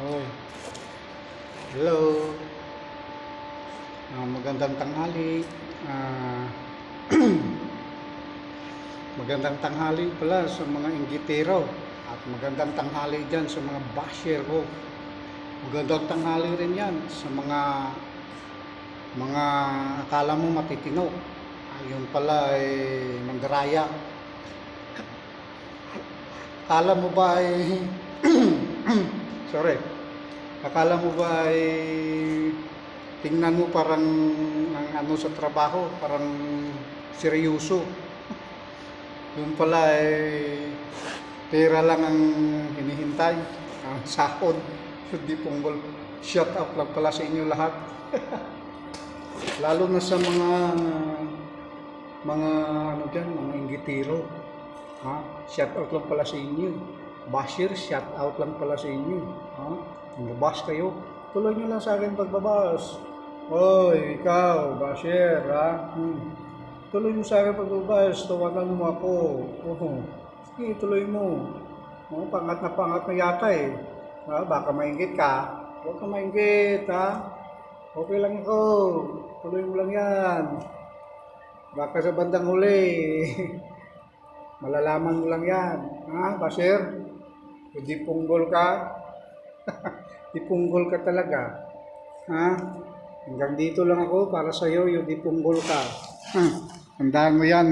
Hoy. Hello. Ah, magandang tanghali. Ah, magandang tanghali pala sa mga inggitero at magandang tanghali dyan sa mga basher ko. Magandang tanghali rin yan sa mga mga akala mo matitino. Ayun pala ay manggaraya. Akala mo ba ay sorry. Akala mo ba ay tingnan mo parang ang ano sa trabaho, parang seryoso. Yung pala ay pera lang ang hinihintay, ang sahod. Hindi punggol. Shut up lang pala sa inyo lahat. Lalo na sa mga mga ano dyan, mga inggitiro. Ha? Shout out lang pala sa inyo. Bashir, shout out lang pala sa inyo. Ha? Magbabas kayo. Tuloy nyo lang sa akin pagbabas. Hoy, ikaw, Bashir, ha? Hmm. Tuloy mo sa akin pagbabas. Tawagan mo ako. Oh. Sige, tuloy mo. Oh, pangat na pangat na yata eh. Ha? Baka maingit ka. Huwag ka maingit, ha? Okay lang ako. Tuloy mo lang yan. Baka sa bandang huli. Malalaman mo lang yan. Ha, Basir? Hindi punggol ka? Di punggol ka talaga. Ha? Hanggang dito lang ako para sa'yo, yung di punggol ka. Ha? Tandaan mo yan.